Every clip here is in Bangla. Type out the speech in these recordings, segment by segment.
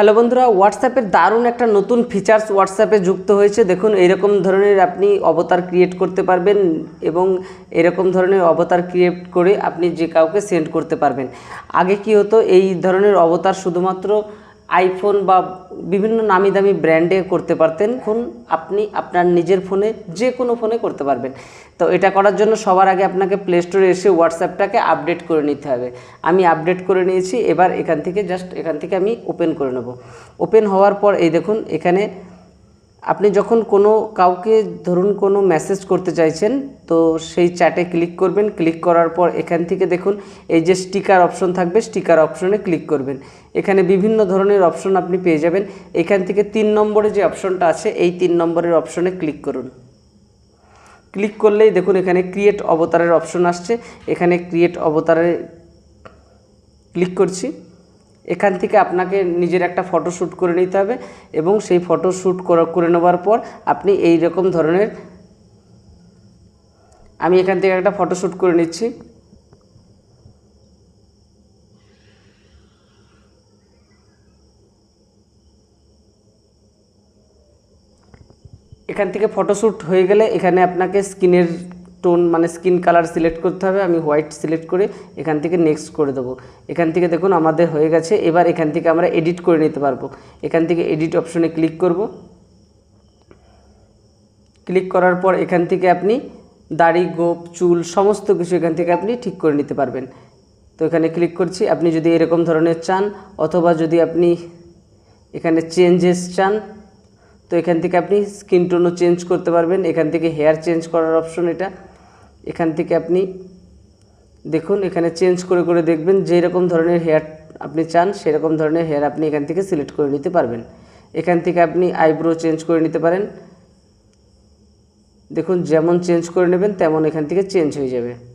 হ্যালো বন্ধুরা হোয়াটসঅ্যাপের দারুণ একটা নতুন ফিচার্স হোয়াটসঅ্যাপে যুক্ত হয়েছে। দেখুন, এরকম ধরনের আপনি অবতার ক্রিয়েট করতে পারবেন এবং এরকম ধরনের অবতার ক্রিয়েট করে আপনি যে কাউকে সেন্ড করতে পারবেন। আগে কি হতো, এই ধরনের অবতার শুধুমাত্র আইফোন বা বিভিন্ন নামি দামি ব্র্যান্ডে করতে পারতেন, এখন আপনি আপনার নিজের ফোনে যে কোনো ফোনে করতে পারবেন। তো এটা করার জন্য সবার আগে আপনাকে প্লে স্টোরে এসে হোয়াটসঅ্যাপটাকে আপডেট করে নিতে হবে। আমি আপডেট করে নিয়েছি, এবার এখান থেকে জাস্ট এখান থেকে আমি ওপেন করে নেব। ওপেন হওয়ার পর এই দেখুন, এখানে আপনি যখন কোনো কাউকে ধরুন কোনো মেসেজ করতে চাইছেন, তো সেই চ্যাটে ক্লিক করবেন। ক্লিক করার পর এখান থেকে দেখুন, এই যে স্টিকার অপশন থাকবে স্টিকার অপশনে ক্লিক করবেন। এখানে বিভিন্ন ধরনের অপশন আপনি পেয়ে যাবেন। এখান থেকে তিন নম্বরে যে অপশনটা আছে, এই তিন নম্বরের অপশনে ক্লিক করুন। ক্লিক করলেই দেখুন, এখানে ক্রিয়েট অবতারের অপশন আসছে। এখানে ক্রিয়েট অবতারে ক্লিক করছি। এখান থেকে আপনাকে নিজের একটা ফটো শ্যুট করে নিতে হবে এবং সেই ফটো শ্যুট করে নেওয়ার পর আপনি এই রকম ধরনের আমি এখান থেকে একটা ফটো শ্যুট করে নিচ্ছি। এখান থেকে ফটোশ্যুট হয়ে গেলে এখানে আপনাকে স্কিনের টোন মানে স্কিন কালার সিলেক্ট করতে হবে, আমি হোয়াইট সিলেক্ট করে এখান থেকে নেক্সট করে দেবো। এখান থেকে দেখুন আমাদের হয়ে গেছে, এবার এখান থেকে আমরা এডিট করে নিতে পারব। এখান থেকে এডিট অপশনে ক্লিক করব। ক্লিক করার পর এখান থেকে আপনি দাড়ি, গোপ, চুল সমস্ত কিছু এখান থেকে আপনি ঠিক করে নিতে পারবেন। তো এখানে ক্লিক করছি, আপনি যদি এরকম ধরনের চান, অথবা যদি আপনি এখানে চেঞ্জেস চান, তো এখান থেকে আপনি স্কিন টোনও চেঞ্জ করতে পারবেন। এখান থেকে হেয়ার চেঞ্জ করার অপশন এটা। এখান থেকে আপনি দেখুন, এখানে চেঞ্জ করে করে দেখবেন যেরকম ধরনের হেয়ার আপনি চান, সেরকম ধরনের হেয়ার আপনি এখান থেকে সিলেক্ট করে নিতে পারবেন। এখান থেকে আপনি আইব্রো চেঞ্জ করে নিতে পারেন। দেখুন, যেমন চেঞ্জ করে নেবেন, তেমন এখান থেকে চেঞ্জ হয়ে যাবে।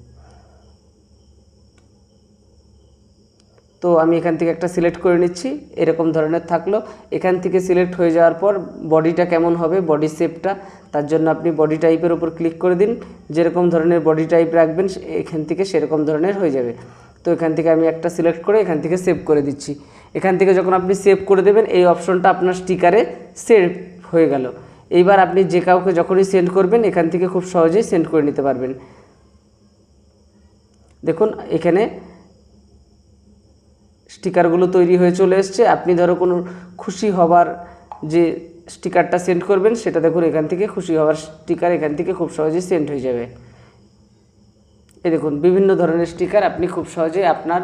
তো আমি এখান থেকে একটা সিলেক্ট করে নিচ্ছি, এরকম ধরনের থাকল। এখান থেকে সিলেক্ট হয়ে যাওয়ার পর বডিটা কেমন হবে বডি শেপটা তার জন্য আপনি বডি টাইপের উপর ক্লিক করে দিন। যেরকম ধরনের বডি টাইপ রাখবেন এখান থেকে সেরকম ধরনের হয়ে যাবে। তো এখান থেকে আমি একটা সিলেক্ট করে এখান থেকে সেভ করে দিচ্ছি। এখান থেকে যখন আপনি সেভ করে দেবেন, এই অপশনটা আপনার স্টিকারে সেভ হয়ে গেল। এইবার আপনি যে কাউকে যখনই সেন্ড করবেন, এখান থেকে খুব সহজেই সেন্ড করে নিতে পারবেন। দেখুন, এখানে স্টিকারগুলো তৈরি হয়ে চলে এসছে। আপনি ধরো কোনো খুশি হবার যে স্টিকারটা সেন্ড করবেন, সেটা দেখুন এখান থেকে খুশি হওয়ার স্টিকার এখান থেকে খুব সহজেই সেন্ড হয়ে যাবে। এ দেখুন, বিভিন্ন ধরনের স্টিকার আপনি খুব সহজেই আপনার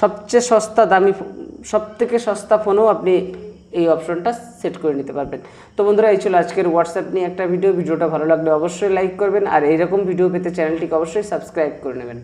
সবচেয়ে সস্তা দামি সব থেকে সস্তা ফোনও আপনি এই অপশনটা সেট করে নিতে পারবেন। তো বন্ধুরা, এই ছিল আজকের হোয়াটসঅ্যাপ নিয়ে একটা ভিডিও ভিডিওটা ভালো লাগলে অবশ্যই লাইক করবেন, আর এইরকম ভিডিও পেতে চ্যানেলটিকে অবশ্যই সাবস্ক্রাইব করে নেবেন।